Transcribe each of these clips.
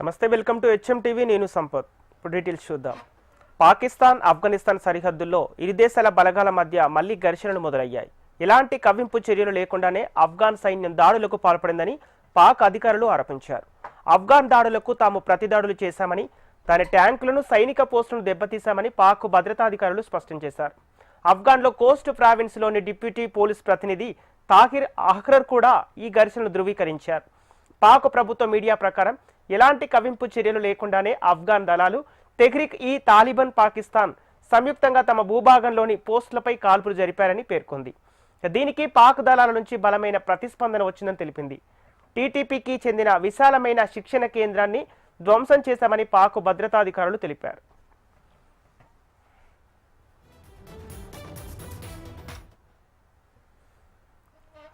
నమస్తే welcome to HM TV నేను సంపత్. ఇప్పుడు డీటెయిల్స్ చూద్దాం. పాకిస్తాన్ ఆఫ్ఘనిస్తాన్ సరిహద్దుల్లో ఇరు దేశాల బలగాల మధ్య మళ్ళీ ఘర్షణలు మొదలయ్యాయి. ఎలాంటి కవ్వింపు చర్యలు లేకుండానే ఆఫ్ఘాన్ సైన్యం దాడులకు పాల్పడిందని పాక్ అధికారులు ఆరోపించారు. ఆఫ్ఘాన్ దాడులకు తాము ప్రతిదాడులు చేశామని దాని ట్యాంకులను సైనిక పోస్టులను దెబ్బతీశామని పాక్ భద్రతాధికారులు స్పష్టం చేశారు. ఆఫ్ఘాన్లో కోస్ట్ ప్రావిన్స్లోని డిప్యూటీ పోలీస్ ప్రతినిధి తాహిర్ అహ్రర్ కూడా ఈ ఘర్షణలు ధృవీకరించారు. పాక్ ప్రభుత్వ మీడియా ప్రకారం ఎలాంటి కవింపు చర్యలు లేకుండానే ఆఫ్ఘాన్ దళాలు తెహ్రిక్ ఈ తాలిబాన్ పాకిస్తాన్ సంయుక్తంగా తమ భూభాగంలోని పోస్టులపై కాల్పులు జరిపారని పేర్కొంది. దీనికి పాక్ దళాల నుంచి బలమైన ప్రతిస్పందన వచ్చిందని తెలిపింది. టీటీపీకి చెందిన విశాలమైన శిక్షణ కేంద్రాన్ని ధ్వంసం చేశామని పాక్ భద్రతాధికారులు తెలిపారు.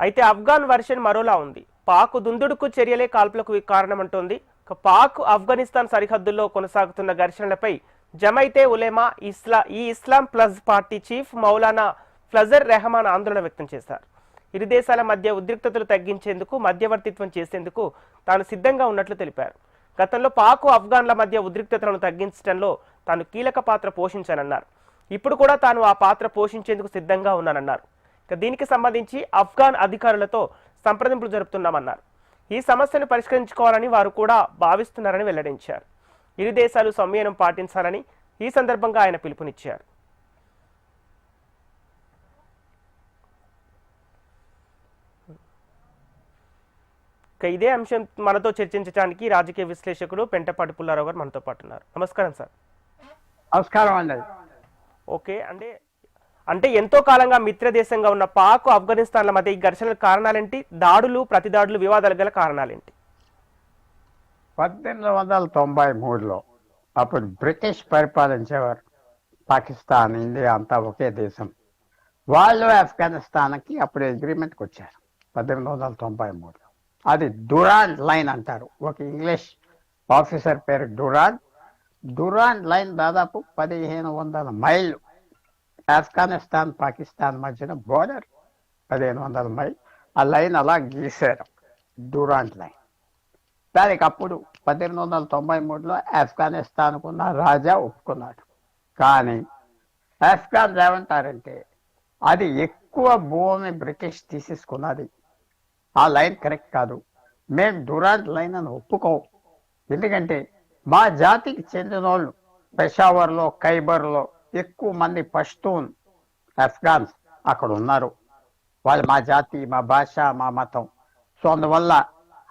అయితే ఆఫ్ఘాన్ వర్షన్ మరోలా ఉంది. పాక్ దుందుడుకు చర్యలే కాల్పులకు కారణమంటోంది పాక్ ఆఫ్ఘనిస్తాన్ సరిహద్దుల్లో కొనసాగుతున్న ఘర్షణలపై జమైతే ఉలేమా ఇస్లా ఈ ఇస్లాం ప్లస్ పార్టీ చీఫ్ మౌలానా ఫ్లజర్ రెహమాన్ ఆందోళన వ్యక్తం చేశారు. ఇరు దేశాల మధ్య ఉద్రిక్తతలు తగ్గించేందుకు మధ్యవర్తిత్వం చేసేందుకు తాను సిద్ధంగా ఉన్నట్లు తెలిపారు. గతంలో పాక్ ఆఫ్ఘాన్ల మధ్య ఉద్రిక్తతలను తగ్గించడంలో తాను కీలక పాత్ర పోషించానన్నారు. ఇప్పుడు కూడా తాను ఆ పాత్ర పోషించేందుకు సిద్ధంగా ఉన్నానన్నారు. ఇక దీనికి సంబంధించి ఆఫ్ఘాన్ అధికారులతో సంప్రదింపులు జరుపుతున్నామన్నారు. ఈ సమస్యను పరిష్కరించుకోవాలని వారు కూడా భావిస్తున్నారని వెల్లడించారు. ఇరు దేశాలు సంయమనం పాటించాలని ఈ సందర్భంగా ఆయన పిలుపునిచ్చారు. ఇదే అంశం మనతో చర్చించడానికి రాజకీయ విశ్లేషకులు పెంటపాటి పుల్లారావు గారు మనతో పాటు ఉన్నారు. నమస్కారం సార్. నమస్కారం అండి. ఓకే అంటే అంటే ఎంతో కాలంగా మిత్ర దేశంగా ఉన్న పాక్ ఆఫ్ఘనిస్తాన్ల మధ్య ఈ ఘర్షణల కారణాలేంటి? దాడులు ప్రతిదాడులు వివాదాలు గల కారణాలేంటి? పద్దెనిమిది వందల తొంభై మూడులో అప్పుడు బ్రిటిష్ పరిపాలించేవారు పాకిస్తాన్ ఇండియా అంతా ఒకే దేశం. వాళ్ళు ఆఫ్ఘనిస్తాన్కి అప్పుడు అగ్రిమెంట్కి వచ్చారు పద్దెనిమిది వందల తొంభై మూడులో. అది డురాన్ లైన్ అంటారు. ఒక ఇంగ్లీష్ ఆఫీసర్ పేరు డురాన్ డురాన్ లైన్ దాదాపు పదిహేను వందల మైళ్ళు ఆఫ్ఘనిస్తాన్ పాకిస్తాన్ మధ్యన బోర్డర్ పదిహేను వందల మైల్ ఆ లైన్ అలా గీశారు. డూరాంట్ లైన్ దానికి అప్పుడు పద్దెనిమిది వందల తొంభై మూడులో ఆఫ్ఘనిస్తాన్కు ఉన్న రాజా ఒప్పుకున్నాడు. కానీ ఆఫ్ఘాన్స్ ఏమంటారంటే అది ఎక్కువ భూమి బ్రిటిష్ తీసేసుకున్నది. ఆ లైన్ కరెక్ట్ కాదు. మేము డురాంట్ లైన్ అని ఒప్పుకోం. ఎందుకంటే మా జాతికి చెందిన వాళ్ళు పెషావర్లో ఖైబర్లో ఎక్కువ మంది పష్తూన్ అఫ్ఘాన్స్ అక్కడ ఉన్నారు. వాళ్ళు మా జాతి మా భాష మా మతం. సో అందువల్ల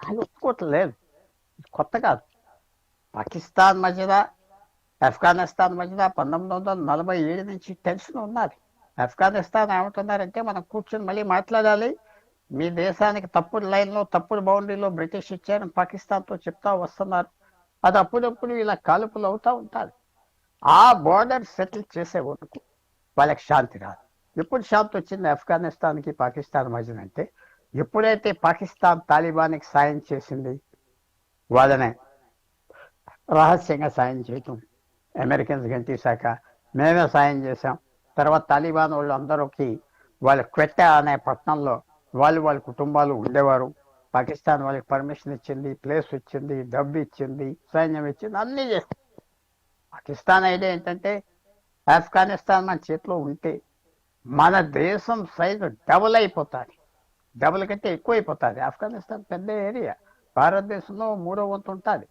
వాళ్ళు ఒప్పుకోవట్లేదు కొత్త కాదు. పాకిస్తాన్ మధ్యన ఆఫ్ఘనిస్తాన్ మధ్యన పంతొమ్మిది వందల నలభై ఏడు నుంచి టెన్షన్ ఉన్నది ఆఫ్ఘనిస్తాన్ ఏమంటున్నారంటే మనం కూర్చొని మళ్ళీ మాట్లాడాలి. మీ దేశానికి తప్పుడు లైన్లో తప్పుడు బౌండరీలో బ్రిటిష్ ఇచ్చారని పాకిస్తాన్తో చెప్తా వస్తున్నారు. అది అప్పుడప్పుడు ఇలా కాలుపులు అవుతూ ఉంటారు. ఆ బోర్డర్ సెటిల్ చేసే వరకు వాళ్ళకి శాంతి రాదు. ఎప్పుడు శాంతి వచ్చింది ఆఫ్ఘనిస్తాన్కి పాకిస్తాన్ మధ్యన అంటే ఎప్పుడైతే పాకిస్తాన్ తాలిబాన్కి సాయం చేసింది వాళ్ళనే రహస్యంగా సాయం చేయటం అమెరికన్స్ గంటేశాక మేమే సాయం చేశాం. తర్వాత తాలిబాన్ వాళ్ళు అందరికి వాళ్ళ క్వెట్ట అనే పట్టణంలో వాళ్ళు వాళ్ళ కుటుంబాలు ఉండేవారు. పాకిస్తాన్ వాళ్ళకి పర్మిషన్ ఇచ్చింది ప్లేస్ ఇచ్చింది డబ్బు ఇచ్చింది సైన్యం ఇచ్చింది అన్నీ చేస్తాం పాకిస్తాన్ ఐడియా ఏంటంటే ఆఫ్ఘనిస్తాన్ మన చేతిలో ఉంటే మన దేశం సైజు డబుల్ అయిపోతుంది. డబుల్ కంటే ఎక్కువ అయిపోతుంది ఆఫ్ఘనిస్తాన్ పెద్ద ఏరియా భారతదేశంలో మూడో వంతు ఉంటుంది.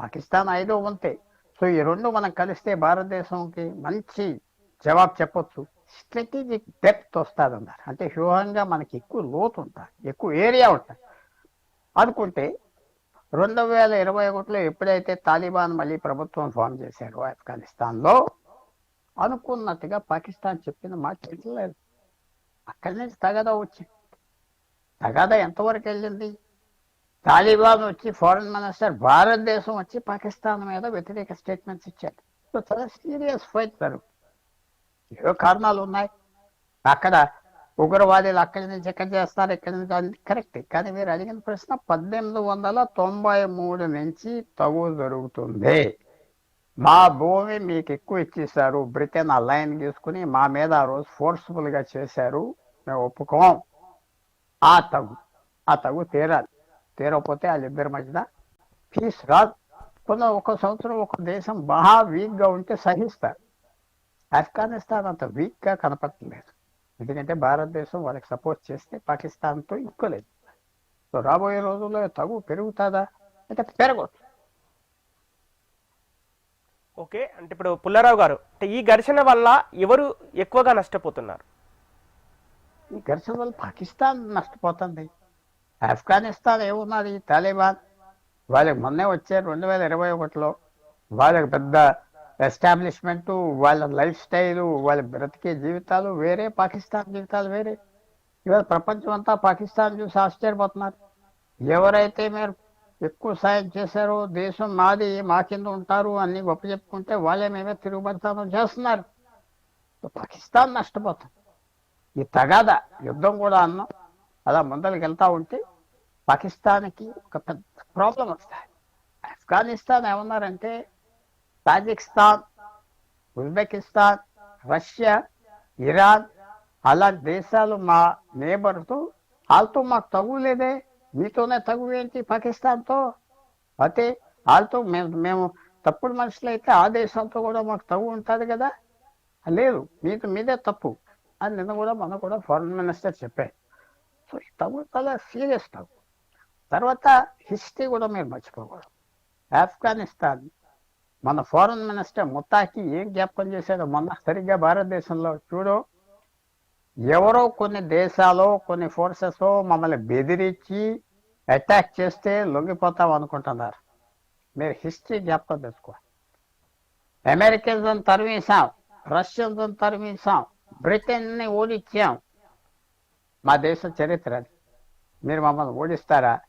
పాకిస్తాన్ ఐదో వంతే. సో ఈ రెండు మనం కలిస్తే భారతదేశంకి మంచి జవాబు చెప్పొచ్చు. స్ట్రాటజిక్ డెప్త్ వస్తుంది అన్నారు అంటే వ్యూహంగా మనకి ఎక్కువ లోతు ఉంటుంది ఎక్కువ ఏరియా ఉంటుంది అనుకుంటే రెండు వేల ఇరవై ఒకటిలో ఎప్పుడైతే తాలిబాన్ మళ్ళీ ప్రభుత్వం ఫామ్ చేశారో ఆఫ్ఘనిస్తాన్లో అనుకున్నట్టుగా పాకిస్తాన్ చెప్పిన మాట వినలేదు. అక్కడి నుంచి తగదా వచ్చింది. తగదా ఎంతవరకు వెళ్ళింది? తాలిబాన్ వచ్చి ఫారెన్ మినిస్టర్ భారతదేశం వచ్చి పాకిస్తాన్ మీద వ్యతిరేక స్టేట్మెంట్స్ ఇచ్చారు. సో చాలా సీరియస్ ఫైట్ జరుగుతుంది. ఏవో కారణాలు ఉన్నాయి. అక్కడ ఉగ్రవాదులు అక్కడి నుంచి ఎక్కడ చేస్తారు ఇక్కడి నుంచి అది కరెక్ట్ కానీ మీరు అడిగిన ప్రశ్న పద్దెనిమిది వందల తొంభై మూడు నుంచి తగు జరుగుతుంది. మా భూమి మీకు ఎక్కువ ఇచ్చేసారు బ్రిటన్ ఆ లైన్ తీసుకుని మా మీద ఆ రోజు ఫోర్స్ఫుల్గా చేశారు. మేము ఒప్పుకోం. ఆ తగు ఆ తగు తీరాలి. తీరకపోతే వాళ్ళిద్దరి మధ్యన పీస్ రాదు. కొంత ఒక సంవత్సరం ఒక దేశం మహా వీక్గా ఉంటే సహిస్తారు. ఆఫ్ఘనిస్తాన్ అంత వీక్గా కనపడలేదు ఎందుకంటే భారతదేశం వాళ్ళకి సపోర్ట్ చేస్తే పాకిస్తాన్తో ఈక్వలేదు సో రాబోయే రోజుల్లో తగు పెరుగుతుందా? అంటే పెరగవచ్చు ఓకే అంటే ఇప్పుడు పుల్లారావు గారు అంటే ఈ ఘర్షణ వల్ల ఎవరు ఎక్కువగా నష్టపోతున్నారు? ఈ ఘర్షణ వల్ల పాకిస్తాన్ నష్టపోతుంది. ఆఫ్ఘనిస్తాన్ ఏమున్నది? తాలిబాన్. వాళ్ళకి మొన్నే వచ్చారు రెండు వేల ఇరవై ఒకటిలో వాళ్ళకి పెద్ద ఎస్టాబ్లిష్మెంట్ వాళ్ళ లైఫ్ స్టైల్ వాళ్ళ బ్రతికే జీవితాలు వేరే పాకిస్తాన్ జీవితాలు వేరే. ఇవాళ ప్రపంచం అంతా పాకిస్తాన్ చూసి ఆశ్చర్యపోతున్నారు. ఎవరైతే మీరు ఎక్కువ సాయం చేశారో దేశం మాది మా కింద ఉంటారు అన్ని గొప్ప చెప్పుకుంటే వాళ్ళే మేమే తిరుగుబడతామని చేస్తున్నారు. పాకిస్తాన్ నష్టపోతుంది ఈ తగాద యుద్ధం కూడా అన్నాం. అలా ముందరికి వెళ్తా ఉంటే పాకిస్తాన్కి ఒక పెద్ద ప్రాబ్లం వస్తాయి. ఆఫ్ఘనిస్తాన్ ఏమన్నారంటే తాజికిస్తాన్ ఉజ్బెకిస్తాన్ రష్యా ఇరాన్ అలాంటి దేశాలు మా నేబర్తో వాళ్ళతో మాకు తగులేదే మీతోనే తగు ఏంటి పాకిస్తాన్తో? అయితే వాళ్ళతో మేము మేము తప్పుడు మనుషులు అయితే ఆ దేశంతో కూడా మాకు తగు ఉంటుంది కదా? లేదు మీతో మీదే తప్పు అని నిన్న కూడా మనం కూడా ఫారెన్ మినిస్టర్ చెప్పారు. సో ఈ తగు చాలా సీరియస్ తగు తర్వాత హిస్టరీ కూడా మీరు మర్చిపోకూడదు. ఆఫ్ఘనిస్తాన్ మన ఫారెన్ మినిస్టర్ ముత్తాకి ఏం జ్ఞాపకం చేశాడో మొన్న సరిగ్గా భారతదేశంలో చూడు. ఎవరో కొన్ని దేశాలు కొన్ని ఫోర్సెస్ మమ్మల్ని బెదిరించి అటాక్ చేస్తే లొంగిపోతాం అనుకుంటున్నారు. మీరు హిస్టరీ జ్ఞాపకం తెచ్చుకో. అమెరికన్స్ తరిమేశాం రష్యన్స్ తరిమేశాం బ్రిటన్ని ఓడించాం. మా దేశ చరిత్ర అది. మీరు మమ్మల్ని ఓడిస్తారా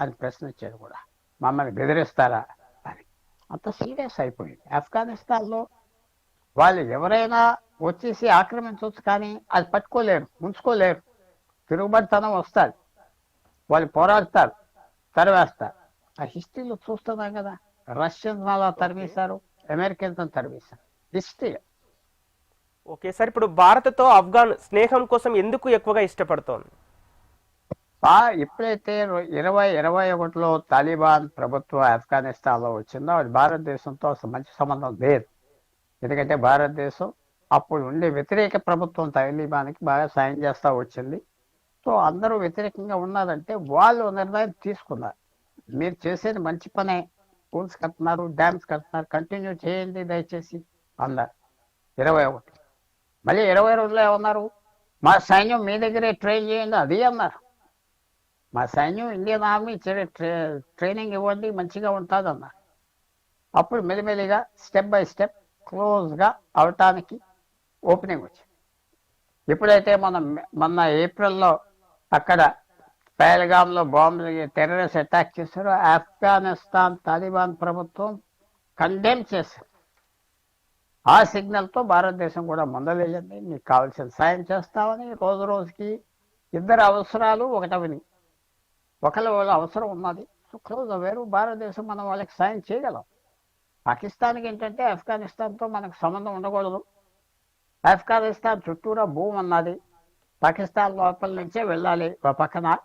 అని ప్రశ్నించారు కూడా. మమ్మల్ని బెదిరిస్తారా? అంత సీరియస్ అయిపోయింది. ఆఫ్ఘనిస్తాన్లో వాళ్ళు ఎవరైనా వచ్చేసి ఆక్రమించవచ్చు కానీ అది పట్టుకోలేరు ఉంచుకోలేరు తిరుగుబడితనం వస్తుంది. వాళ్ళు పోరాడతారు తరివేస్తారు. ఆ హిస్టరీలో చూస్తున్నాం కదా రష్యన్స్ అలా తరిమేశారు అమెరికన్స్ తరిమేశారు హిస్టరీ. ఓకే సార్ ఇప్పుడు భారత్తో ఆఫ్ఘాన్ స్నేహం కోసం ఎందుకు ఎక్కువగా ఇష్టపడుతోంది? ఆ ఎప్పుడైతే ఇరవై ఇరవై ఒకటిలో తాలిబాన్ ప్రభుత్వం ఆఫ్ఘనిస్తాన్లో వచ్చిందో అది భారతదేశంతో అసలు మంచి సంబంధం లేదు. ఎందుకంటే భారతదేశం అప్పుడు ఉండే వ్యతిరేక ప్రభుత్వం తాలిబాన్కి బాగా సాయం చేస్తూ వచ్చింది. సో అందరూ వ్యతిరేకంగా ఉన్నారంటే వాళ్ళు నిర్ణయం తీసుకున్నారు. మీరు చేసేది మంచి పనే. స్కూల్స్ కడుతున్నారు డ్యామ్స్ కడుతున్నారు. కంటిన్యూ చేయండి దయచేసి అన్నారు. ఇరవై ఒకటి. మళ్ళీ ఇరవై రోజులు ఏమన్నారు? మా సైన్యం మీ దగ్గరే ట్రైన్ చేయండి అది అన్నారు. మా సైన్యం ఇండియన్ ఆర్మీ ట్రే- ట్రైనింగ్ ఇవ్వండి మంచిగా ఉంటుందన్న. అప్పుడు మెల్లిమెల్లిగా స్టెప్ బై స్టెప్ క్లోజ్గా అవటానికి ఓపెనింగ్ వచ్చింది. ఎప్పుడైతే మనం మొన్న ఏప్రిల్లో అక్కడ పహల్గామ్లో బాంబులు టెర్రరిస్ట్ అటాక్ చేశారో. ఆఫ్ఘనిస్తాన్ తాలిబాన్ ప్రభుత్వం కండెమ్ చేశారు ఆ సిగ్నల్తో భారతదేశం కూడా ముందలేదండి మీకు కావాల్సిన సాయం చేస్తామని రోజు రోజుకి ఇద్దరు అవసరాలు ఒకటవిని ఒకళ్ళ వాళ్ళ అవసరం ఉన్నది. సో క్లోజ్ భారతదేశం మనం వాళ్ళకి సాయం చేయగలం. పాకిస్తాన్కి ఏంటంటే ఆఫ్ఘనిస్తాన్తో మనకు సంబంధం ఉండకూడదు. ఆఫ్ఘనిస్తాన్ చుట్టూరా భూమి ఉన్నది పాకిస్తాన్ లోపల నుంచే వెళ్ళాలి ఒక పక్కన.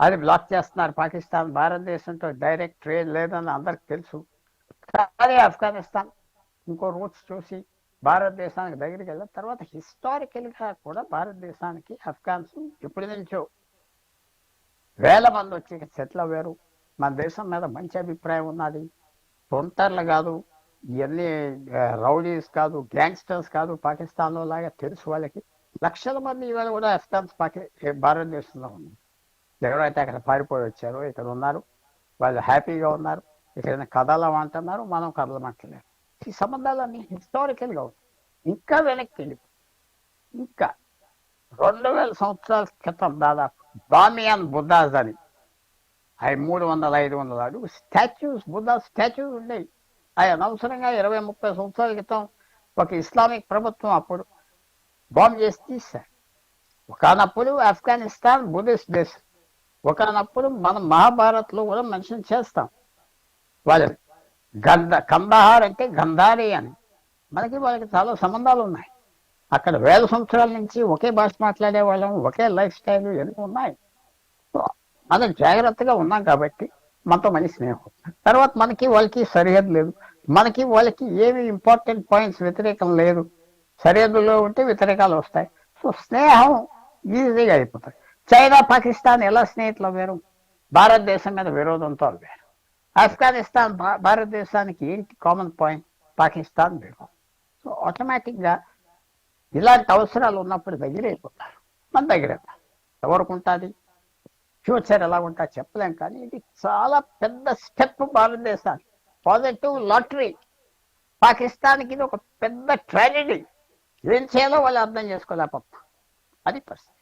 అది బ్లాక్ చేస్తున్నారు పాకిస్తాన్. భారతదేశంతో డైరెక్ట్ ట్రేడ్ లేదని అందరికి తెలుసు. కానీ ఆఫ్ఘనిస్తాన్ ఇంకో రూట్స్ చూసి భారతదేశానికి దగ్గరికి వెళ్ళిన తర్వాత హిస్టారికల్గా కూడా భారతదేశానికి ఆఫ్ఘాన్స్ ఎప్పటి నుంచో వేల మంది వచ్చి సెటిల్ అవ్వారు. మన దేశం మీద మంచి అభిప్రాయం ఉన్నది. తొంటర్లు కాదు. ఇవన్నీ రౌడీస్ కాదు గ్యాంగ్స్టర్స్ కాదు పాకిస్తాన్లో లాగా తెలుసు వాళ్ళకి. లక్షల మంది ఇవాళ కూడా అఫ్ఘాన్స్ పాకి భారతదేశంలో ఉన్నారు. ఎవరైతే అక్కడ పారిపోయి వచ్చారో ఇక్కడ ఉన్నారు. వాళ్ళు హ్యాపీగా ఉన్నారు. ఇక్కడ కదలమంటున్నారు మనం కదలమంటలేరు ఈ సంబంధాలన్నీ హిస్టారికల్గా ఉన్నాయి ఇంకా వెనక్కి వెళ్ళి ఇంకా రెండు వేల సంవత్సరాల క్రితం దాదాపు బామియాన్ బుద్ధాస్ అని అవి మూడు వందల ఐదు వందల అడుగు స్టాచ్యూస్ బుద్ధా స్టాచ్యూస్ ఉండేవి. అవి అనవసరంగా ఇరవై ముప్పై సంవత్సరాల క్రితం ఒక ఇస్లామిక్ ప్రభుత్వం అప్పుడు బాంబ్ చేసి తీశారు. ఒకనప్పుడు ఆఫ్ఘనిస్తాన్ బుద్ధిస్ట్ దేశం. ఒకనప్పుడు మనం మహాభారత్లో కూడా మెన్షన్ చేస్తాం. వాళ్ళని గంధ కందహార్ అంటే గంధారి అని. మనకి వాళ్ళకి చాలా సంబంధాలు ఉన్నాయి. అక్కడ వేల సంవత్సరాల నుంచి ఒకే భాష మాట్లాడే వాళ్ళం ఒకే లైఫ్ స్టైల్ ఎందుకు ఉన్నాయి. సో మనం జాగ్రత్తగా ఉన్నాం కాబట్టి మనతో మంచి స్నేహం. తర్వాత మనకి వాళ్ళకి సరిహద్దు లేదు. మనకి వాళ్ళకి ఏమి ఇంపార్టెంట్ పాయింట్స్ వ్యతిరేకం లేదు. సరిహద్దులో ఉంటే వ్యతిరేకాలు వస్తాయి. సో స్నేహం ఈజీగా అయిపోతుంది. చైనా పాకిస్తాన్ ఎలా స్నేహితులు వేరు? భారతదేశం మీద విరోధంతో వేరు. ఆఫ్ఘనిస్తాన్ భా- భారతదేశానికి ఏంటి కామన్ పాయింట్ పాకిస్తాన్ వేరు. సో ఆటోమేటిక్గా ఇలాంటి అవసరాలు ఉన్నప్పుడు దగ్గర అయిపోతారు మన దగ్గర ఎవరికి ఉంటుంది ఫ్యూచర్ ఎలా ఉంటా చెప్పలేం కానీ ఇది చాలా పెద్ద స్టెప్ భారతదేశానికి పాజిటివ్ లాటరీ. పాకిస్తాన్కి ఇది ఒక పెద్ద ట్రాజడీ. ఏం చేయాలో వాళ్ళు అర్థం చేసుకోలేకపోతాం అది పరిస్థితి.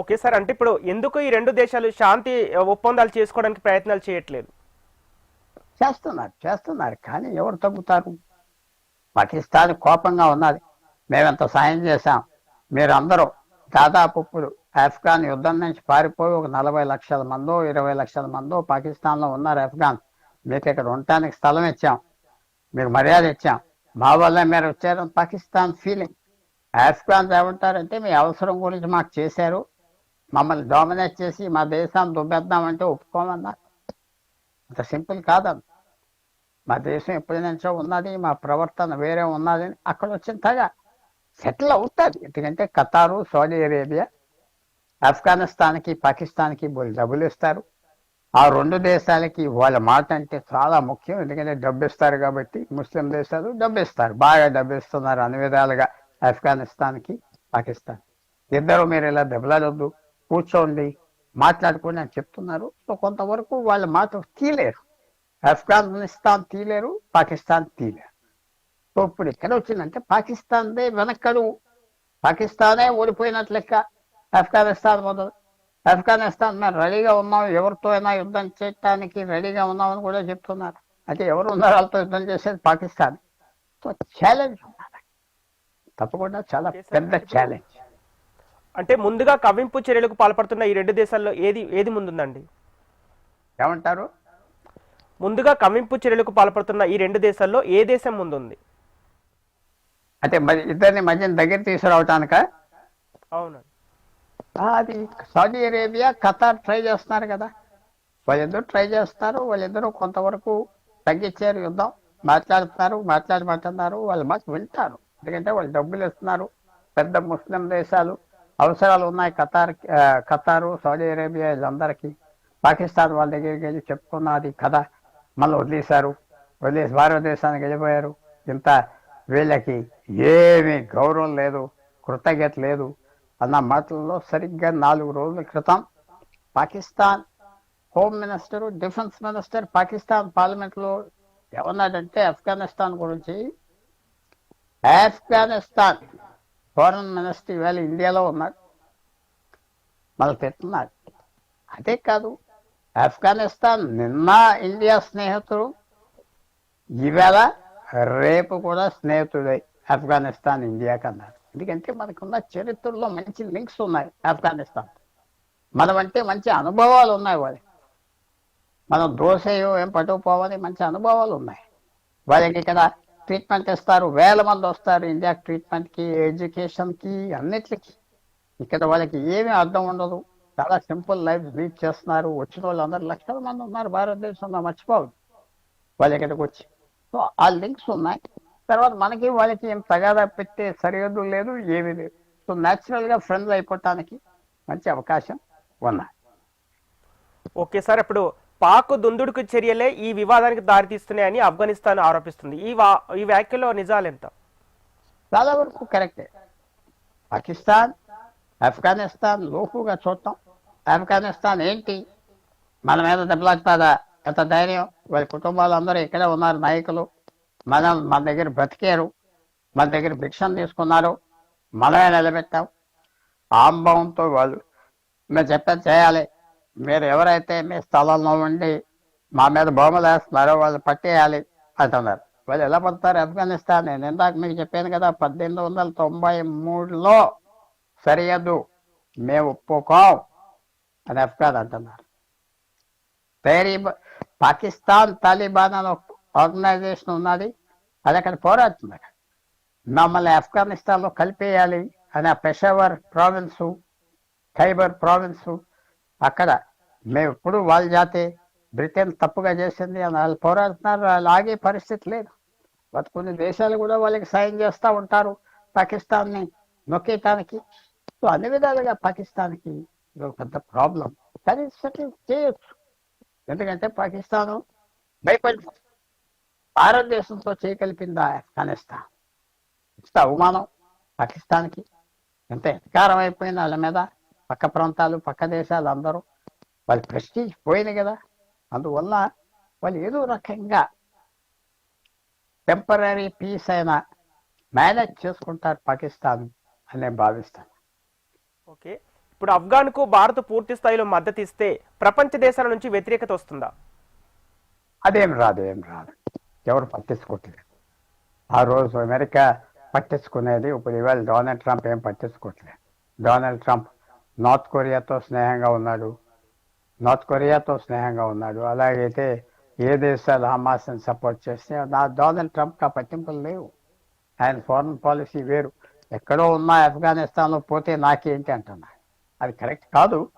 ఓకే సార్ అంటే ఇప్పుడు ఎందుకు ఈ రెండు దేశాలు శాంతి ఒప్పందాలు చేసుకోవడానికి ప్రయత్నాలు చేయట్లేదు? చేస్తున్నారు చేస్తున్నారు కానీ ఎవరు తగ్గుతారు? పాకిస్తాన్ కోపంగా ఉన్నది. మేమెంత సాయం చేశాం. మీరందరూ దాదాపు ఇప్పుడు ఆఫ్ఘాన్ యుద్ధం నుంచి పారిపోయి ఒక నలభై లక్షల మందో ఇరవై లక్షల మందో పాకిస్తాన్లో ఉన్నారు ఆఫ్ఘాన్. మీకు ఇక్కడ ఉండటానికి స్థలం ఇచ్చాం. మీకు మర్యాద ఇచ్చాం. మా వల్ల మీరు వచ్చారు. పాకిస్తాన్ ఫీలింగ్ ఆఫ్ఘాన్స్ ఏమంటారంటే మీ అవసరం గురించి మాకు చేశారు. మమ్మల్ని డామినేట్ చేసి మా దేశాన్ని దుబ్బేద్దామంటే ఒప్పుకోమన్నారు. అంత సింపుల్ కాదన్న మా దేశం ఎప్పటి నుంచో ఉన్నది మా ప్రవర్తన వేరే ఉన్నది అక్కడ వచ్చిన తగ సెటిల్ అవుతుంది. ఎందుకంటే ఖతారు సౌదీ అరేబియా ఆఫ్ఘనిస్తాన్కి పాకిస్తాన్కి వాళ్ళు డబ్బులు ఇస్తారు. ఆ రెండు దేశాలకి వాళ్ళ మాట అంటే చాలా ముఖ్యం. ఎందుకంటే డబ్బు ఇస్తారు కాబట్టి ముస్లిం దేశాలు డబ్బు ఇస్తారు. బాగా డబ్బు ఇస్తున్నారు అన్ని విధాలుగా ఆఫ్ఘనిస్తాన్కి పాకిస్తాన్ ఇద్దరు మీరు ఇలా దెబ్బలాడొద్దు కూర్చోండి మాట్లాడుకోండి అని చెప్తున్నారు. సో కొంతవరకు వాళ్ళ మాట తీలేరు. ఆఫ్ఘనిస్తాన్ తీలేరు పాకిస్తాన్ తీలేరు సో ఇప్పుడు ఎక్కడ వచ్చిందంటే పాకిస్తాన్దే వెనక్కడు పాకిస్తానే ఓడిపోయినట్లు లెక్క ఆఫ్ఘనిస్తాన్ మొదలు ఆఫ్ఘనిస్తాన్ మేము రెడీగా ఉన్నాం ఎవరితో అయినా యుద్ధం చేయడానికి రెడీగా ఉన్నామని కూడా చెప్తున్నారు. అయితే ఎవరు ఉన్నారు వాళ్ళతో యుద్ధం చేసేది పాకిస్తాన్. సో ఛాలెంజ్ తప్పకుండా చాలా. పెద్ద ఛాలెంజ్ అంటే ముందుగా కవ్వింపు చర్యలకు పాల్పడుతున్న ఈ రెండు దేశాల్లో ఏది ఏది ముందుందండి? ఏమంటారు? ముందుగా కవ్వింపు చర్యలకు పాల్పడుతున్న ఈ రెండు దేశాల్లో ఏ దేశం ముందుంది? అంటే మరి ఇద్దరిని మధ్య దగ్గర తీసుకురావటానిక? అవునండి. అది సౌదీ అరేబియా ఖతార్ ట్రై చేస్తున్నారు కదా. వాళ్ళిద్దరూ ట్రై చేస్తారు వాళ్ళిద్దరూ కొంతవరకు తగ్గించారు యుద్ధం. మాట్లాడుతున్నారు మాట్లాడమంటున్నారు వాళ్ళు మాట వింటారు. ఎందుకంటే వాళ్ళు డబ్బులు ఇస్తున్నారు. పెద్ద ముస్లిం దేశాలు అవసరాలు ఉన్నాయి ఖతార్ ఖతారు సౌదీ అరేబియా వీళ్ళందరికీ. పాకిస్తాన్ వాళ్ళ దగ్గరికి వెళ్ళి చెప్పుకున్నది కథ. మళ్ళీ వదిలేశారు. వదిలేసి భారతదేశానికి వెళ్ళిపోయారు. ఇంత వీళ్ళకి ఏమీ గౌరవం లేదు కృతజ్ఞత లేదు. అన్న మాటల్లో సరిగ్గా నాలుగు రోజుల క్రితం Pakistan home minister defence minister Pakistan పార్లమెంట్లో ఏమన్నాడంటే ఆఫ్ఘనిస్తాన్ గురించి ఆఫ్ఘనిస్తాన్ ఫారెన్ మినిస్టర్ ఇవాళ ఇండియాలో ఉన్నాడు మళ్ళీ పెట్టున్నాడు అదే కాదు ఆఫ్ఘనిస్తాన్ నిన్న ఇండియా స్నేహితుడు. ఈవేళ రేపు కూడా స్నేహితుడే ఆఫ్ఘనిస్తాన్ ఇండియాకి అన్నారు ఎందుకంటే మనకున్న చరిత్రలో మంచి లింక్స్ ఉన్నాయి ఆఫ్ఘనిస్తాన్. మనం అంటే మంచి అనుభవాలు ఉన్నాయి వాళ్ళకి మనం దోశయో ఏం పట్టుకుపోవని మంచి అనుభవాలు ఉన్నాయి. వాళ్ళకి ఇక్కడ ట్రీట్మెంట్ ఇస్తారు. వేల మంది వస్తారు ఇండియా ట్రీట్మెంట్కి ఎడ్యుకేషన్కి అన్నిటికీ. ఇక్కడ వాళ్ళకి ఏమీ అర్థం ఉండదు. చాలా సింపుల్ లైఫ్ లీడ్ చేస్తున్నారు. వచ్చిన వాళ్ళు అందరు లక్షల మంది ఉన్నారు భారతదేశంలో మర్చిపోవద్దు. వాళ్ళ ఇక్కడికి వచ్చి. సో ఆ లింక్స్ ఉన్నాయి. తర్వాత మనకి వాళ్ళకి ఏం తగాదా పెట్టే సరిహద్దు లేదు ఏమీ లేదు. సో న్యాచురల్గా ఫ్రెండ్స్ అయిపోవటానికి మంచి అవకాశం ఉన్నాయి ఓకే సార్ ఇప్పుడు పాక్ దుందుడుకు చర్యలే ఈ వివాదానికి దారితీస్తున్నాయని ఆఫ్ఘనిస్తాన్ ఆరోపిస్తుంది. ఈ వా ఈ వ్యాఖ్యలో నిజాలెంత చాలా వరకు కరెక్టే. పాకిస్తాన్ ఆఫ్ఘనిస్తాన్ లోపుగా చూడటం ఆఫ్ఘనిస్తాన్ ఏంటి? మన మీద దెబ్బలాడుతుందా ఎంత ధైర్యం? వాళ్ళ కుటుంబాలు అందరూ ఇక్కడే ఉన్నారు నాయకులు. మనం మన దగ్గర బ్రతికారు. మన దగ్గర భిక్షం తీసుకున్నారు. మనమే నిలబెట్టాం. ఆంభవంతో వాళ్ళు మేము చెప్పేది చేయాలి. మీరు ఎవరైతే మీ స్థలంలో ఉండి మా మీద బొమ్మలు వేస్తున్నారో వాళ్ళు పట్టేయాలి అంటున్నారు. వాళ్ళు ఎలా పడతారు ఆఫ్ఘనిస్తాన్? నేను ఇందాక మీకు చెప్పాను కదా పద్దెనిమిది వందల తొంభై మూడులో సరియద్దు మేము ఒప్పుకోం. అని అఫ్ఘాన్ అంటున్నారు. తైరీబ్ పాకిస్తాన్ తాలిబాన్ అని ఒక ఆర్గనైజేషన్ ఉన్నది అది అక్కడ పోరాడుతుంది అక్కడ. మమ్మల్ని ఆఫ్ఘనిస్తాన్లో కలిపేయాలి అని ఆ పెషావర్ ప్రావిన్సు ఖైబర్ ప్రావిన్సు అక్కడ మేము ఎప్పుడు వాళ్ళ జాతే బ్రిటన్ తప్పుగా చేసింది అని వాళ్ళు పోరాడుతున్నారు వాళ్ళు ఆగే పరిస్థితి లేదు. కొన్ని దేశాలు కూడా వాళ్ళకి సాయం చేస్తూ ఉంటారు పాకిస్తాన్ని నొక్కేయటానికి. సో అన్ని విధాలుగా పాకిస్తాన్కి ఇది ఒక పెద్ద ప్రాబ్లం. కానీ సెటిల్ చేయొచ్చు. ఎందుకంటే పాకిస్తాను భయపడి భారతదేశంతో చేయగలిపిందా ఆఫ్ఘనిస్తాన్? ఇంత అవమానం పాకిస్తాన్కి. ఎంత అధికారం అయిపోయింది వాళ్ళ మీద. పక్క ప్రాంతాలు పక్క దేశాలు అందరూ. వాళ్ళు ప్రెస్టీజ్ పోయింది కదా. అందువల్ల వాళ్ళు ఏదో రకంగా టెంపరీ పీస్ అయినా మేనేజ్ చేసుకుంటారు పాకిస్తాన్ అని నేను భావిస్తాను. ఓకే. ఇప్పుడు ఆఫ్ఘాన్కు భారత్ పూర్తి స్థాయిలో మద్దతు ఇస్తే ప్రపంచ దేశాల నుంచి వ్యతిరేకత వస్తుందా? అదేం రాదు ఏం రాదు. ఎవరు పట్టించుకోవట్లేదు ఆ రోజు అమెరికా పట్టించుకునేది ఇప్పుడు ఇవాళ డొనాల్డ్ ట్రంప్ ఏం పట్టించుకోవట్లేదు డొనాల్డ్ ట్రంప్ నార్త్ కొరియాతో స్నేహంగా ఉన్నాడు. నార్త్ కొరియాతో స్నేహంగా ఉన్నాడు. అలాగైతే ఏ దేశాలు హమాస్ని సపోర్ట్ చేస్తే నా డొనాల్డ్ ట్రంప్కి ఆ పట్టింపులు లేవు. ఆయన ఫారిన్ పాలసీ వేరు. ఎక్కడో ఉన్నా ఆఫ్ఘనిస్తాన్లో పోతే నాకేంటి అంటున్నాడు అది కరెక్ట్ కాదు.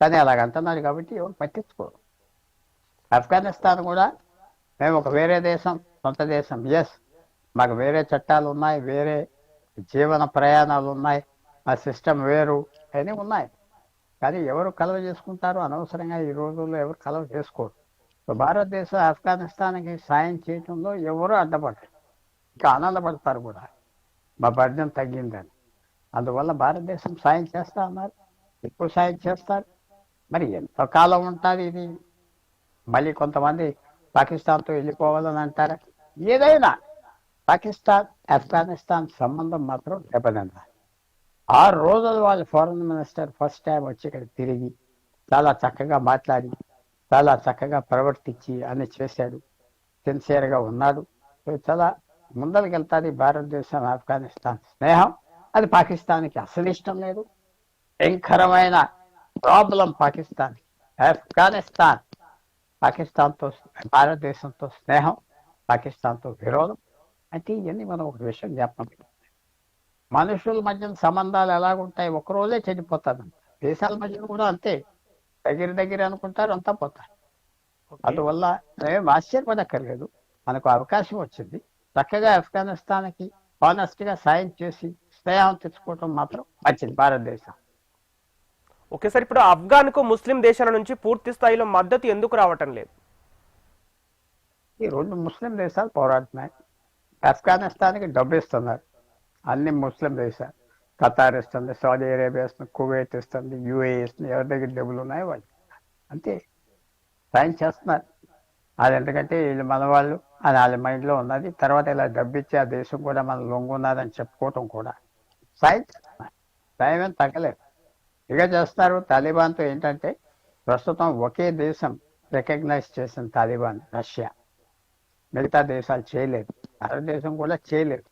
కానీ అలాగంటున్నారు కాబట్టి ఎవరు పట్టించుకోరు. ఆఫ్ఘనిస్తాన్ కూడా మేము ఒక వేరే దేశం సొంత దేశం ఎస్ మాకు వేరే చట్టాలు ఉన్నాయి వేరే జీవన ప్రయాణాలు ఉన్నాయి మా సిస్టమ్ వేరు అన్నీ ఉన్నాయి. కానీ ఎవరు కలవ చేసుకుంటారు అనవసరంగా ఈ రోజుల్లో ఎవరు కలవ చేసుకోరు. భారతదేశం ఆఫ్ఘనిస్తాన్కి సాయం చేయడంలో ఎవరు అడ్డపడరు. ఇంకా ఆనందపడతారు కూడా. మా బర్జన్ తగ్గిందని. అందువల్ల భారతదేశం సాయం చేస్తా ఉన్నారు ఎప్పుడు సాయం చేస్తారు? మరి ఎంతో కాలం ఉంటుంది ఇది? మళ్ళీ కొంతమంది పాకిస్తాన్తో వెళ్ళిపోవాలని అంటారా? ఏదైనా పాకిస్తాన్ ఆఫ్ఘనిస్తాన్ సంబంధం మాత్రం దెబ్బతిందా ఆరు రోజులు వాళ్ళ ఫారెన్ మినిస్టర్ ఫస్ట్ టైం వచ్చి ఇక్కడ తిరిగి చాలా చక్కగా మాట్లాడి చాలా చక్కగా ప్రవర్తించి అన్ని చేశాడు. సిన్సియర్గా ఉన్నాడు. చాలా ముందరికి వెళ్తాది భారతదేశం ఆఫ్ఘనిస్తాన్ స్నేహం. అది పాకిస్తాన్కి అసలు ఇష్టం లేదు. భయంకరమైన ప్రాబ్లం పాకిస్తాన్ ఆఫ్ఘనిస్తాన్. పాకిస్తాన్తో భారతదేశంతో స్నేహం పాకిస్తాన్తో విరోధం. అంటే ఇవన్నీ మనం ఒక విషయం జ్ఞాపకం. మనుషుల మధ్య సంబంధాలు ఎలాగుంటాయి? ఒక రోజే చెడిపోతారు దేశాల మధ్య కూడా అంతే. దగ్గర దగ్గర అనుకుంటారు అంతా పోతారు. అందువల్ల మేము ఆశ్చర్యపడక్కర్లేదు. మనకు అవకాశం వచ్చింది. చక్కగా ఆఫ్ఘనిస్తాన్కి గా సాయం చేసి స్నేహం తెచ్చుకోవటం మాత్రం మంచిది. భారతదేశం. ఓకే సార్ ఇప్పుడు ఆఫ్ఘాన్కు ముస్లిం దేశాల నుంచి పూర్తి స్థాయిలో మద్దతు ఎందుకు రావటం లేదు? ఈ రెండు ముస్లిం దేశాలు పోరాడుతున్నాయి ఆఫ్ఘనిస్తాన్కి డబ్బు ఇస్తున్నారు. అన్ని ముస్లిం దేశాలు. ఖతార్ ఇస్తుంది సౌదీ అరేబియా ఇస్తుంది కువైట్ ఇస్తుంది యూఏ ఇస్తుంది ఎవరి దగ్గర డబ్బులు ఉన్నాయో వాళ్ళు. అంతే. సాయం చేస్తున్నారు. అది ఎందుకంటే వీళ్ళు మన వాళ్ళు అది వాళ్ళ మైండ్లో ఉన్నది. తర్వాత ఇలా డబ్బు ఇచ్చి ఆ దేశం కూడా మన లొంగు ఉన్నదని చెప్పుకోవటం కూడా. సాయం చేస్తున్నారు. సాయం ఏం తగ్గలేదు. ఇక చేస్తారు. తాలిబాన్తో ఏంటంటే ప్రస్తుతం ఒకే దేశం రికగ్నైజ్ చేసిన తాలిబాన్ రష్యా. మిగతా దేశాలు చేయలేదు. భారతదేశం కూడా చేయలేదు.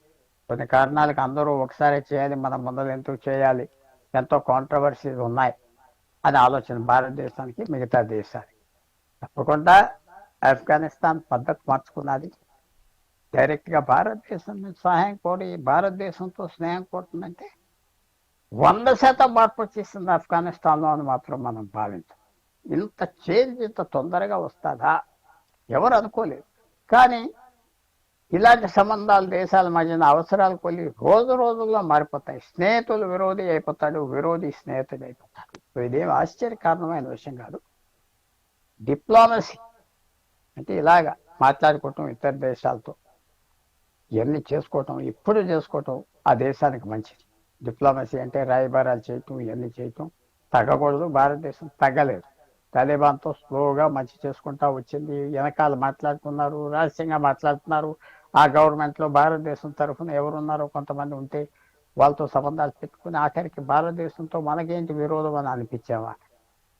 కొన్ని కారణాలకు అందరూ ఒకసారి చేయాలి మనం ముందర ఎందుకు చేయాలి ఎంతో కాంట్రవర్సీస్ ఉన్నాయి అని ఆలోచన భారతదేశానికి మిగతా దేశాలు తప్పకుండా ఆఫ్ఘనిస్తాన్ పద్ధతి మార్చుకున్నది. డైరెక్ట్గా భారతదేశం నుంచి సహాయం కోరి భారతదేశంతో స్నేహం కోరుతుందంటే వంద శాతం మార్పు వచ్చేసింది ఆఫ్ఘనిస్తాన్లో అని మాత్రం మనం భావించాం. ఇంత చేంజ్ ఇంత తొందరగా వస్తుందా? ఎవరు అనుకోలేదు. కానీ ఇలాంటి సంబంధాలు దేశాల మధ్యన అవసరాలు కొలి రోజు రోజుల్లో మారిపోతాయి. స్నేహితులు విరోధి అయిపోతాడు విరోధి స్నేహితుడు అయిపోతాడు. ఇదేం ఆశ్చర్యకారణమైన విషయం కాదు. డిప్లొమసీ అంటే ఇలాగా మాట్లాడుకోవటం ఇతర దేశాలతో ఇవన్నీ చేసుకోవటం ఇప్పుడు చేసుకోవటం ఆ దేశానికి మంచిది. డిప్లొమసీ అంటే రాయబారాలు చేయటం ఇవన్నీ చేయటం. తగ్గకూడదు. భారతదేశం తగ్గలేదు. తాలిబాన్తో స్లోగా మంచి చేసుకుంటా వచ్చింది. వెనకాల మాట్లాడుతున్నారు రహస్యంగా మాట్లాడుతున్నారు. ఆ గవర్నమెంట్లో భారతదేశం తరఫున ఎవరున్నారో కొంతమంది ఉంటే వాళ్ళతో సంబంధాలు పెట్టుకుని ఆఖరికి భారతదేశంతో మనకేంటి విరోధం అని అనిపించావా?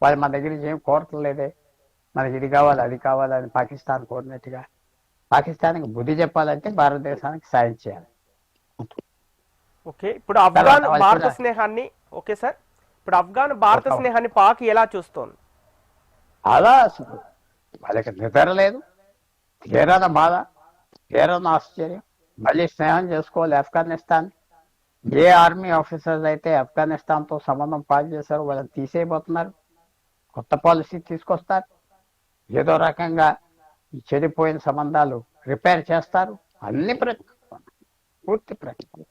వాళ్ళు మన దగ్గర ఏం కోరట్లేదే మనకి ఇది కావాలి అది కావాలి అని పాకిస్తాన్ కోరినట్టుగా. పాకిస్తాన్కి బుద్ధి చెప్పాలంటే భారతదేశానికి సాయం చేయాలి. ఓకే. ఇప్పుడు ఆఫ్ఘాన్ తర్వాత భారత స్నేహాన్ని ఓకే సార్. ఇప్పుడు ఆఫ్ఘాన్ భారత స్నేహాన్ని పాక్ ఎలా చూస్తోంది? అలా వాళ్ళకి నిద్ర లేదు. తీరన బాధ తీరన ఆశ్చర్యం. మళ్ళీ స్నేహం చేసుకోవాలి ఆఫ్ఘనిస్తాన్. ఏ ఆర్మీ ఆఫీసర్స్ అయితే ఆఫ్ఘనిస్తాన్తో సంబంధం పాలు చేశారో వాళ్ళని తీసేయబోతున్నారు. కొత్త పాలసీ తీసుకొస్తారు. ఏదో రకంగా ఈ చెడిపోయిన సంబంధాలు రిపేర్ చేస్తారు. అన్ని ప్రయత్నం పూర్తి ప్రయత్నం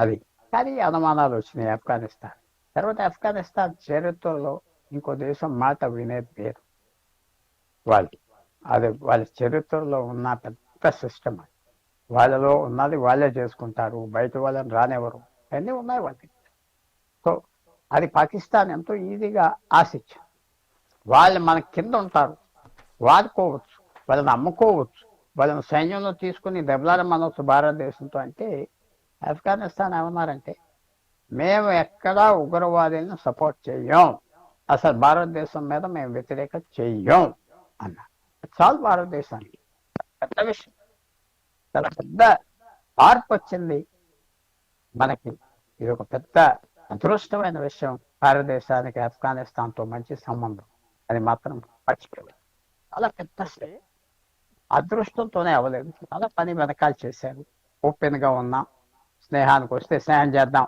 అది కానీ అనుమానాలు వచ్చినాయి ఆఫ్ఘనిస్తాన్. తర్వాత ఆఫ్ఘనిస్తాన్ చరిత్రలో ఇంకో దేశం మాట వినేది పేరు. వాళ్ళు. అది వాళ్ళ చరిత్రలో ఉన్న పెద్ద సిస్టమ్ అది. వాళ్ళలో ఉన్నది వాళ్ళే చేసుకుంటారు. బయట వాళ్ళని రానివ్వరు. అన్నీ ఉన్నాయి వాళ్ళకి. సో అది పాకిస్తాన్ ఎంతో ఈజీగా ఆశించారు వాళ్ళు మన కింద ఉంటారు. వాడుకోవచ్చు. వాళ్ళని అమ్ముకోవచ్చు. వాళ్ళని సైన్యంలో తీసుకుని దెబ్బలాడమనవచ్చు భారతదేశంతో అంటే ఆఫ్ఘనిస్తాన్ ఏమన్నారంటే మేము ఎక్కడా ఉగ్రవాదులను సపోర్ట్ చెయ్యం. అసలు భారతదేశం మీద మేము వ్యతిరేక చెయ్యం అన్నారు. చాలు భారతదేశానికి. పెద్ద విషయం. చాలా పెద్ద మార్పు వచ్చింది. మనకి ఇది ఒక పెద్ద అదృష్టమైన విషయం. భారతదేశానికి ఆఫ్ఘనిస్తాన్తో మంచి సంబంధం. అది మాత్రం మర్చిపోలేదు చాలా పెద్ద స్టే అదృష్టంతోనే అవ్వలేదు. చాలా పని వెనకాల చేశారు. ఓపెన్గా ఉన్నాం. స్నేహానికి వస్తే స్నేహం చేద్దాం.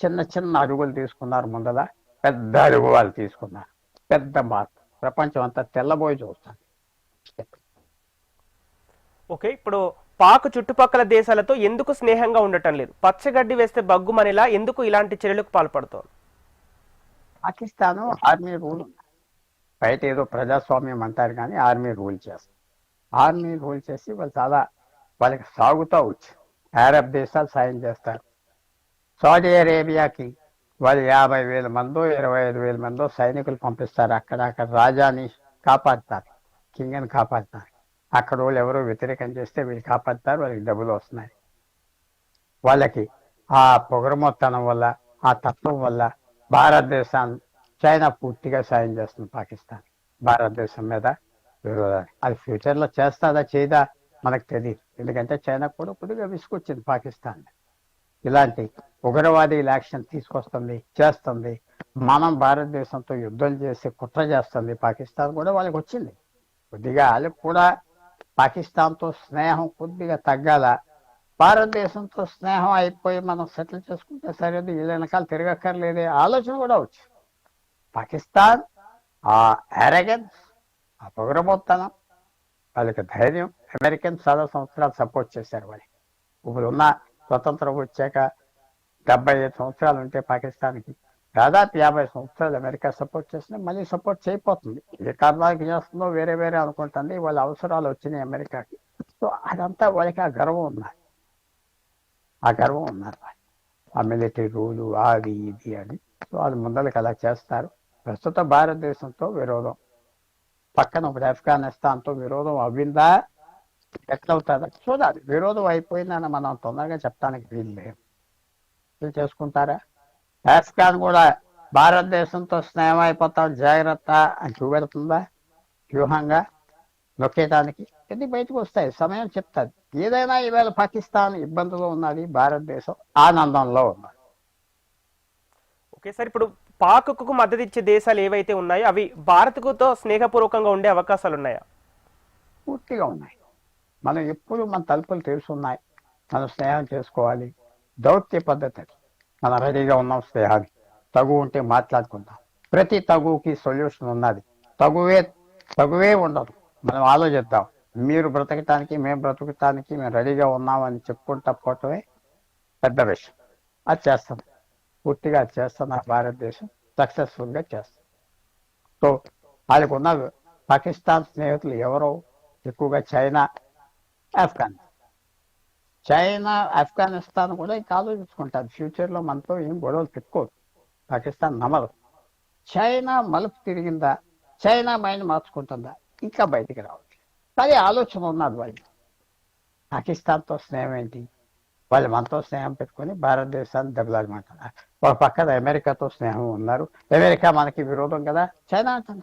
చిన్న చిన్న అడుగులు తీసుకున్నారు ముందల. పెద్ద అడుగు వాళ్ళు తీసుకున్నారు. పెద్ద మార్పు. ప్రపంచం అంతా తెల్లబోయి చూస్తాను ఓకే ఇప్పుడు పాక్ చుట్టుపక్కల దేశాలతో ఎందుకు స్నేహంగా ఉండటం లేదు? పచ్చగడ్డి వేస్తే బగ్గుమనేలా ఎందుకు ఇలాంటి చర్యలకు పాల్పడుతోంది? పాకిస్తాన్ ఆర్మీ రూల్ బయట ఏదో ప్రజాస్వామ్యం అంటారు కానీ ఆర్మీ రూల్ చేస్తారు. ఆర్మీ రూల్ చేసి వాళ్ళు చాలా వాళ్ళకి సాగుతూ వచ్చి అరబ్ దేశాలు సాయం చేస్తారు. సౌదీ అరేబియాకి వాళ్ళు యాభై వేల మందో ఇరవై ఐదు వేల మందో సైనికులు పంపిస్తారు. అక్కడ అక్కడ రాజాని కాపాడుతారు. కింగ్ని కాపాడుతారు. అక్కడ వాళ్ళు ఎవరో వ్యతిరేకం చేస్తే వీళ్ళు కాపాడుతారు వాళ్ళకి డబ్బులు వస్తున్నాయి. వాళ్ళకి ఆ పొగరమొత్తనం వల్ల ఆ తత్వం వల్ల భారతదేశాన్ని చైనా పూర్తిగా సాయం చేస్తుంది పాకిస్తాన్. భారతదేశం మీద విరోధాన్ని అది ఫ్యూచర్లో చేస్తాదా చేయదా? మనకు తెలియదు ఎందుకంటే చైనా కూడా కొద్దిగా విసుకొచ్చింది పాకిస్తాన్ ఇలాంటి ఉగ్రవాది యాక్షన్ తీసుకొస్తుంది చేస్తుంది. మనం భారతదేశంతో యుద్ధం చేసి కుట్ర చేస్తుంది పాకిస్తాన్ కూడా వాళ్ళకి వచ్చింది. కొద్దిగా వాళ్ళకి కూడా పాకిస్తాన్తో స్నేహం కొద్దిగా తగ్గాల. భారతదేశంతో స్నేహం అయిపోయి మనం సెటిల్ చేసుకుంటే సరే వీళ్ళ వెనకాల తిరగక్కర్లేదే ఆలోచన కూడా వచ్చింది పాకిస్తాన్ ఆ అరగెన్స్ ఆ పొగరబోత్తనం వాళ్ళకి ధైర్యం అమెరికన్ చాలా సంవత్సరాలు సపోర్ట్ చేశారు వాళ్ళకి ఇప్పుడు ఉన్న స్వతంత్రం వచ్చాక డెబ్బై ఐదు సంవత్సరాలు ఉంటే పాకిస్తాన్కి దాదాపు యాభై సంవత్సరాలు అమెరికా సపోర్ట్ చేసినా మళ్ళీ సపోర్ట్ చేయబోతుంది. ఏ కారణానికి చేస్తుందో వేరే వేరే అనుకుంటుంది. వాళ్ళ అవసరాలు వచ్చినాయి అమెరికాకి. సో అదంతా వాళ్ళకి ఆ గర్వం ఉన్నారు ఆ గర్వం ఉన్నారు ఆ మిలిటరీ రూలు అది ఇది అని. సో అది ముందలకి అలా చేస్తారు. ప్రస్తుత భారతదేశంతో విరోధం. పక్కన ఇప్పుడు ఆఫ్ఘనిస్తాన్తో విరోధం అవ్విందా? ఎట్లవుతుందా చూడాలి విరోధం అయిపోయిందని మనం తొందరగా చెప్పడానికి వీలు లేదు వీళ్ళు చేసుకుంటారా ఆఫ్ఘాన్ కూడా భారతదేశంతో స్నేహం అయిపోతాం జాగ్రత్త అని చూపెడుతుందా వ్యూహంగా నొక్కేయడానికి ఇది బయటకు వస్తాయి సమయం చెప్తాది. ఏదైనా ఈవేళ పాకిస్తాన్ ఇబ్బందులో ఉన్నది భారతదేశం ఆనందంలో ఉన్నది. ఓకే సార్ ఇప్పుడు పాక్కు మద్దతు ఇచ్చే దేశాలు ఏవైతే ఉన్నాయో అవి భారత్కుతో స్నేహపూర్వకంగా ఉండే అవకాశాలు ఉన్నాయా పూర్తిగా ఉన్నాయి. మనం ఎప్పుడు మన తలుపులు తెరుచున్నాయి. మనం స్నేహం చేసుకోవాలి. దౌత్య పద్ధతి. మనం రెడీగా ఉన్నాం స్నేహానికి. తగు ఉంటే మాట్లాడుకుందాం. ప్రతి తగుకి సొల్యూషన్ ఉన్నది. తగువే తగువే ఉండదు. మనం ఆలోచిద్దాం. మీరు బ్రతకటానికి మేము బ్రతకటానికి మేము రెడీగా ఉన్నామని చెప్పుకుంటా పోవటమే పెద్ద విషయం. అది చేస్తాం. పూర్తిగా చేస్తున్న భారతదేశం సక్సెస్ఫుల్గా చేస్తాం. సో వాళ్ళకు ఉన్న పాకిస్తాన్ స్నేహితులు ఎవరో? ఎక్కువగా చైనా ఆఫ్ఘన్. చైనా ఆఫ్ఘనిస్తాన్ కూడా ఇంకా ఆలోచించుకుంటారు ఫ్యూచర్లో మనతో ఏం గొడవలు పెట్టుకోదు పాకిస్తాన్ నమ్మదు చైనా మలుపు తిరిగిందా? చైనా మైండ్ మార్చుకుంటుందా? ఇంకా బయటికి రావచ్చు కానీ ఆలోచన ఉన్నది వాళ్ళు పాకిస్తాన్తో స్నేహం ఏంటి? వాళ్ళు మనతో స్నేహం పెట్టుకొని భారతదేశాన్ని దెబ్బలాడమంటున్నారు ఒక పక్కన అమెరికాతో స్నేహం ఉన్నారు. అమెరికా మనకి విరోధం కదా? చైనా అంటుంది.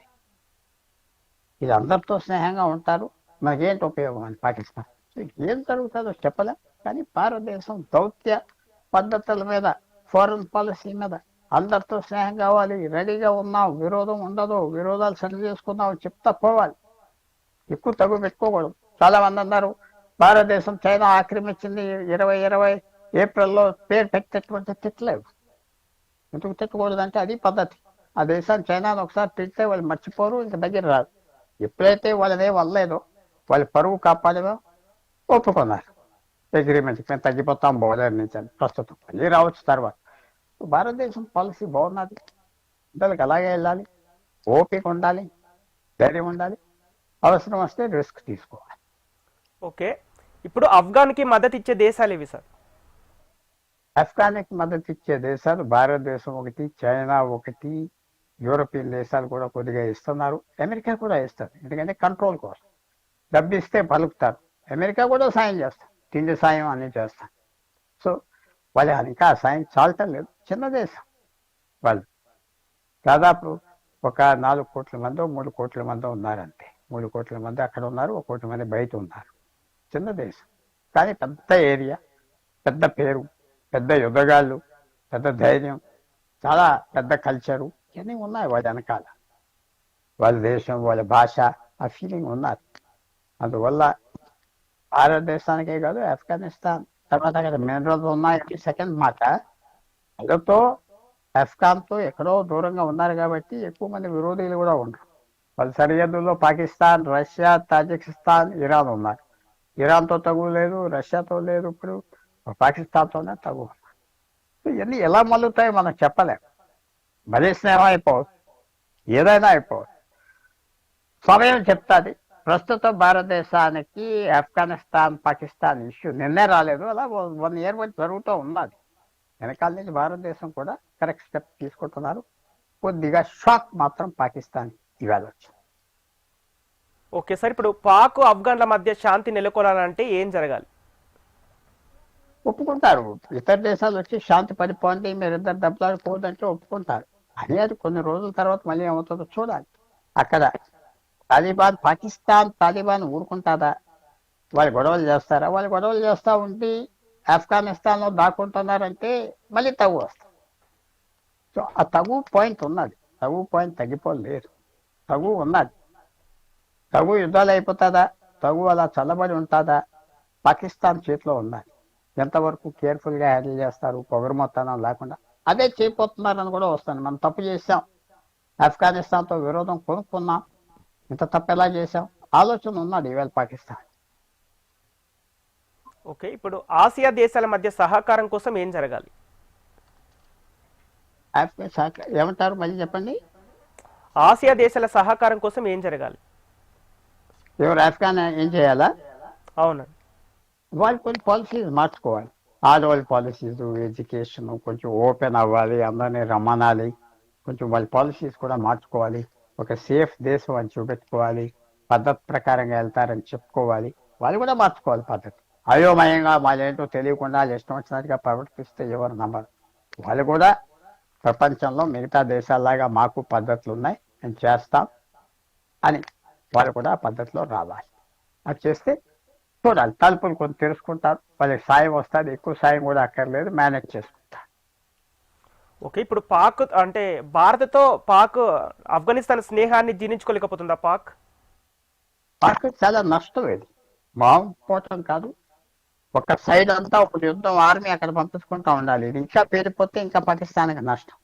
ఇది అందరితో స్నేహంగా ఉంటారు. మనకేంటి ఉపయోగం అని పాకిస్తాన్? ఏం జరుగుతుందో చెప్పలే కానీ భారతదేశం దౌత్య పద్ధతుల మీద ఫారెన్ పాలసీ మీద అందరితో స్నేహం కావాలి రెడీగా ఉన్నాం విరోధం ఉండదు విరోధాలు సరి చేసుకుందాం చెప్తా పోవాలి. ఎక్కువ తగు పెట్టుకోకూడదు. చాలా మంది అన్నారు భారతదేశం చైనా ఆక్రమించింది ఇరవై ఇరవై ఏప్రిల్లో పేరు పెట్టేటువంటి తిట్టలేవు ఎందుకు తిట్టకూడదు అంటే అది పద్ధతి. ఆ దేశాన్ని చైనాను ఒకసారి తిట్టే వాళ్ళు మర్చిపోరు ఇంకా దగ్గర రాదు ఎప్పుడైతే వాళ్ళదే వల్లేదో వాళ్ళ పరువు కాపాడమో ఒప్పుకున్నారు. అగ్రిమెంట్ మేము తగ్గిపోతాం బోర్డర్ నుంచి అని ప్రస్తుతం. మళ్ళీ రావచ్చు తర్వాత. భారతదేశం పాలసీ బాగున్నది. పిల్లలకి అలాగే వెళ్ళాలి. ఓపిక ఉండాలి. ధైర్యం ఉండాలి. అవసరం వస్తే రిస్క్ తీసుకోవాలి. ఓకే. ఇప్పుడు ఆఫ్ఘన్కి మద్దతు ఇచ్చే దేశాలు ఇవి సార్? ఆఫ్ఘానిక్ మద్దతు ఇచ్చే దేశాలు భారతదేశం ఒకటి చైనా ఒకటి యూరోపియన్ దేశాలు కూడా కొద్దిగా ఇస్తున్నారు. అమెరికా కూడా ఇస్తారు ఎందుకంటే కంట్రోల్ కోసం. డబ్బు ఇస్తే పలుకుతారు. అమెరికా కూడా సాయం చేస్తాం. తిండి సాయం అన్ని చేస్తాం. సో వాళ్ళకి ఇంకా సాయం చాలటం లేదు. చిన్న దేశం వాళ్ళు. దాదాపు ఒక నాలుగు కోట్ల మంది మూడు కోట్ల మంది ఉన్నారంతే. మూడు కోట్ల మంది అక్కడ ఉన్నారు ఒక కోట్ల మంది బయట ఉన్నారు. చిన్న దేశం. కానీ పెద్ద ఏరియా పెద్ద పేరు పెద్ద యుద్ధగాళ్ళు పెద్ద ధైర్యం చాలా పెద్ద కల్చరు ఇవన్నీ ఉన్నాయి వాళ్ళ వెనకాల. వాళ్ళ దేశం వాళ్ళ భాష ఆ ఫీలింగ్ ఉన్నారు. అందువల్ల భారతదేశానికే కాదు ఆఫ్ఘనిస్తాన్. తర్వాత అక్కడ మినరల్స్ ఉన్నాయి సెకండ్ మాట. అందుతో అఫ్ఘాన్తో ఎక్కడో దూరంగా ఉన్నారు కాబట్టి ఎక్కువ మంది విరోధులు కూడా ఉండరు. వాళ్ళ సరిహద్దుల్లో పాకిస్తాన్ రష్యా తాజికిస్తాన్ ఇరాన్ ఉన్నారు. ఇరాన్తో తగు లేదు రష్యాతో లేదు ఇప్పుడు పాకిస్తాన్తోనే తగు. ఇవన్నీ ఎలా మలుగుతాయో మనం చెప్పలేం. మరీ స్నేహం అయిపోవచ్చు. ఏదైనా అయిపోవచ్చు. సమయం చెప్తాది. ప్రస్తుతం భారతదేశానికి ఆఫ్ఘనిస్తాన్ పాకిస్తాన్ ఇష్యూ నిన్నే రాలేదు. అలా వన్ ఇయర్ వచ్చి జరుగుతూ ఉన్నది వెనకాల నుంచి భారతదేశం కూడా కరెక్ట్ స్టెప్ తీసుకుంటున్నారు. కొద్దిగా షాక్ మాత్రం పాకిస్తాన్ ఇవాళ వచ్చింది. ఓకే సార్ ఇప్పుడు పాక్ ఆఫ్ఘన్ల మధ్య శాంతి నెలకొనాలంటే ఏం జరగాలి? ఒప్పుకుంటారు. ఇతర దేశాలు వచ్చి శాంతి పడిపోండి మీరిద్దరు దెబ్బలాడుకోవద్దంటే ఒప్పుకుంటారు. అని అది కొన్ని రోజుల తర్వాత మళ్ళీ ఏమవుతుందో చూడాలి. అక్కడ తాలిబాన్ పాకిస్తాన్ తాలిబాన్ ఊరుకుంటారా వాళ్ళు గొడవలు చేస్తారా? వాళ్ళు గొడవలు చేస్తూ ఉండి ఆఫ్ఘనిస్తాన్లో దాక్కుంటున్నారంటే మళ్ళీ తగు వస్తారు సో ఆ తగు పాయింట్ ఉన్నది. తగు పాయింట్ తగ్గిపోలేదు. తగు ఉన్నది. తగు యుద్ధాలు అయిపోతుందా? తగు అలా చల్లబడి ఉంటుందా? పాకిస్తాన్ చేతిలో ఉన్నది. ఎంతవరకు కేర్ఫుల్గా హ్యాండిల్ చేస్తారు? పొగరమొత్తనం లేకుండా. అదే చేయబోతున్నారని కూడా వస్తాను మనం తప్పు చేసాం ఆఫ్ఘనిస్తాన్తో విరోధం కొనుక్కున్నాం. ఇంత తప్పు ఎలా చేసాం ఆలోచన ఉన్నది ఈవేళ పాకిస్తాన్. ఓకే ఇప్పుడు ఆసియా దేశాల మధ్య సహకారం కోసం ఏం జరగాలి? ఏమంటారు మళ్ళీ చెప్పండి? ఆసియా దేశాల సహకారం కోసం ఏం జరగాలి? ఎవరు ఆఫ్ఘన్ ఏం చేయాలా? అవునండి వాళ్ళు కొన్ని పాలసీస్ మార్చుకోవాలి. ఆడవాళ్ళ పాలసీస్ ఎడ్యుకేషన్ కొంచెం ఓపెన్ అవ్వాలి అందరినీ రమ్మనాలి. కొంచెం వాళ్ళ పాలసీస్ కూడా మార్చుకోవాలి. ఒక సేఫ్ దేశం అని చూపెట్టుకోవాలి. పద్ధతి ప్రకారంగా వెళ్తారని చెప్పుకోవాలి. వాళ్ళు కూడా మార్చుకోవాలి పద్ధతి. అయోమయంగా వాళ్ళేంటో తెలియకుండా ఇష్టం వచ్చినట్టుగా ప్రవర్తిస్తే ఎవరు నమ్మరు. వాళ్ళు కూడా ప్రపంచంలో మిగతా దేశాల్లాగా మాకు పద్ధతులు ఉన్నాయి మేము చేస్తాం అని వాళ్ళు కూడా ఆ పద్ధతిలో రావాలి. అది చేస్తే చూడాలి. తలుపులు కొంచెం తెలుసుకుంటారు వాళ్ళకి సాయం వస్తుంది. ఎక్కువ సాయం కూడా అక్కర్లేదు. మేనేజ్ చేసుకుంటారు ఓకే ఇప్పుడు పాక్ అంటే భారత్తో పాక్ ఆఫ్ఘనిస్తాన్ స్నేహాన్ని జీర్ణించుకోలేకపోతుందా పాక్? పాక్ చాలా నష్టం ఇది. బాగుపోవటం కాదు. ఒక సైడ్ అంతా ఒక యుద్ధం ఆర్మీ అక్కడ పంపించుకుంటా ఉండాలి. ఇది ఇంకా పేరిపోతే ఇంకా పాకిస్తాన్కి నష్టం.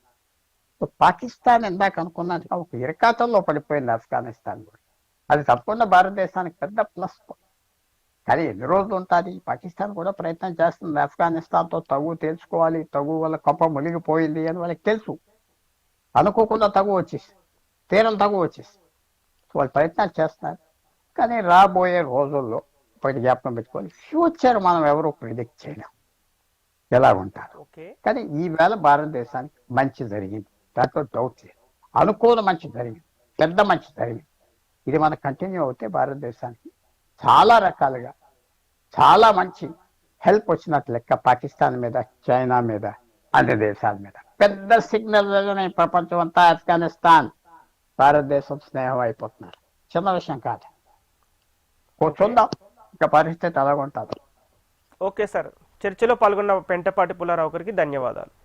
పాకిస్తాన్ ఇందాక అనుకున్నట్టుగా ఒక ఇరకాతంలో పడిపోయింది ఆఫ్ఘనిస్తాన్ కూడా. అది తప్పకుండా భారతదేశానికి పెద్ద ప్లస్ కానీ ఎన్ని రోజులు ఉంటుంది? పాకిస్తాన్ కూడా ప్రయత్నం చేస్తుంది. ఆఫ్ఘనిస్తాన్తో తగు తెలుసుకోవాలి తగు వల్ల కొప్ప మునిగిపోయింది అని వాళ్ళకి తెలుసు. అనుకోకుండా తగు వచ్చేసి తీరం తగు వచ్చేసి వాళ్ళు ప్రయత్నాలు చేస్తున్నారు. కానీ రాబోయే రోజుల్లో ఒకటి జ్ఞాపకం పెట్టుకోవాలి. ఫ్యూచర్ మనం ఎవరు ప్రిడిక్ట్ చేయలేం. ఎలా ఉంటారు? కానీ ఈవేళ భారతదేశానికి మంచి జరిగింది. దాంట్లో డౌట్ లేదు. అనుకూల మంచి జరిగింది. పెద్ద మంచి జరిగింది. ఇది మన కంటిన్యూ అవుతే భారతదేశానికి చాలా రకాలుగా చాలా మంచి హెల్ప్ వచ్చినట్టు లెక్క పాకిస్తాన్ మీద చైనా మీద అన్ని దేశాల మీద. పెద్ద సిగ్నల్ ప్రపంచం అంతా ఆఫ్ఘనిస్తాన్ భారతదేశం స్నేహం అయిపోతున్నారు. చిన్న విషయం కాదు. కూర్చుందాం. ఇంకా పరిస్థితి అలాగుంటుంది. Okay sir. చర్చలో పాల్గొన్న పెంటపాటి పుల్లారావు గారికి ధన్యవాదాలు.